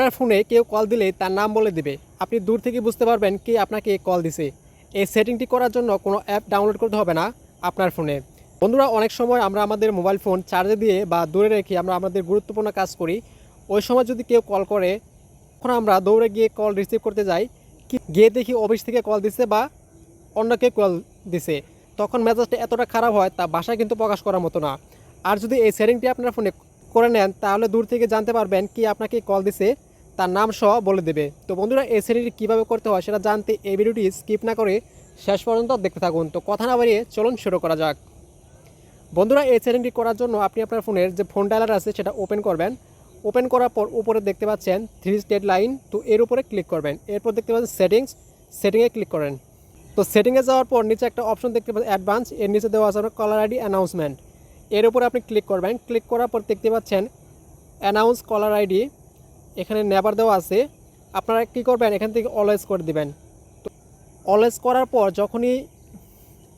আপনার ফোনে কেউ কল দিলে তার নাম বলে দিবে। আপনি দূর থেকে বুঝতে পারবেন কি আপনাকে কল দিছে। এই সেটিংটি করার জন্য কোনো অ্যাপ ডাউনলোড করতে হবে না আপনার ফোনে। বন্ধুরা, অনেক সময় আমরা আমাদের মোবাইল ফোন চার্জে দিয়ে বা দূরে রেখে আমরা আমাদের গুরুত্বপূর্ণ কাজ করি। ওই সময় যদি কেউ কল করে, তখন আমরা দৌড়ে গিয়ে কল রিসিভ করতে যাই। কি গিয়ে দেখি অফিস থেকে কল দিছে বা অন্য কেউ কল দিছে। তখন মেজাজটা এতটা খারাপ হয়, তা বাসায় কিন্তু প্রকাশ করার মতো না। আর যদি এই সেটিংটি আপনার ফোনে করে নেন, তাহলে দূর থেকে জানতে পারবেন কি আপনাকে কল দিছে। তার নাম সহ বলে দেবে। তো বন্ধুরা, এই সেটিংটি কীভাবে করতে হয় সেটা জানতে এই ভিডিওটি স্কিপ না করে শেষ পর্যন্ত দেখতে থাকুন। তো কথা না বাড়িয়ে চলুন শুরু করা যাক। বন্ধুরা, এই সেটিংটি করার জন্য আপনি আপনার ফোনের যে ফোন ডায়ালার আছে সেটা ওপেন করবেন। ওপেন করার পর উপরে দেখতে পাচ্ছেন থ্রি স্টেট লাইন তো এর উপরে ক্লিক করবেন। এরপর দেখতে পাচ্ছেন সেটিংস সেটিংয়ে ক্লিক করেন। তো সেটিংয়ে যাওয়ার পর নিচে একটা অপশন দেখতে পাচ্ছেন অ্যাডভান্স এর নিচে দেওয়া আছে কলার আইডি অ্যানাউন্সমেন্ট এর উপরে আপনি ক্লিক করবেন। ক্লিক করার পর দেখতে পাচ্ছেন অ্যানাউন্স কলার আইডি এখানে নেবার দেওয়া আছে। আপনারা কী করবেন? এখান থেকে অলওয়েজ করে দিবেন। তো অলওয়েজ করার পর যখনই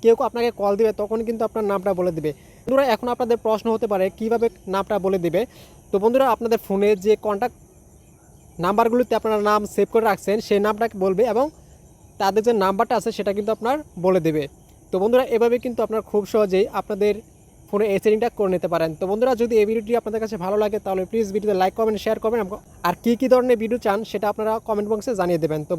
কেউ আপনাকে কল দিবে তখন কিন্তু আপনার নামটা বলে দিবে। বন্ধুরা, এখন আপনাদের প্রশ্ন হতে পারে, কীভাবে নামটা বলে দিবে? তো বন্ধুরা, আপনাদের ফোনে যে কন্ট্যাক্ট নাম্বারগুলিতে আপনারা নাম সেভ করে রাখছেন, সেই নামটাকে বলবে এবং তাদের যে নাম্বারটা আছে, সেটা কিন্তু আপনার বলে দেবে। তো বন্ধুরা, এভাবে কিন্তু আপনার খুব সহজেই আপনাদের ফোনে এই সেটিংটা করে নিতে পারেন। তো বন্ধুরা, যদি এই ভিডিওটি আপনাদের কাছে ভালো লাগে, তাহলে প্লিজ ভিডিওতে লাইক কমেন্ট শেয়ার করবেন আর কী কী ধরনের ভিডিও চান সেটা আপনারা কমেন্ট বক্সে জানিয়ে দেবেন। তো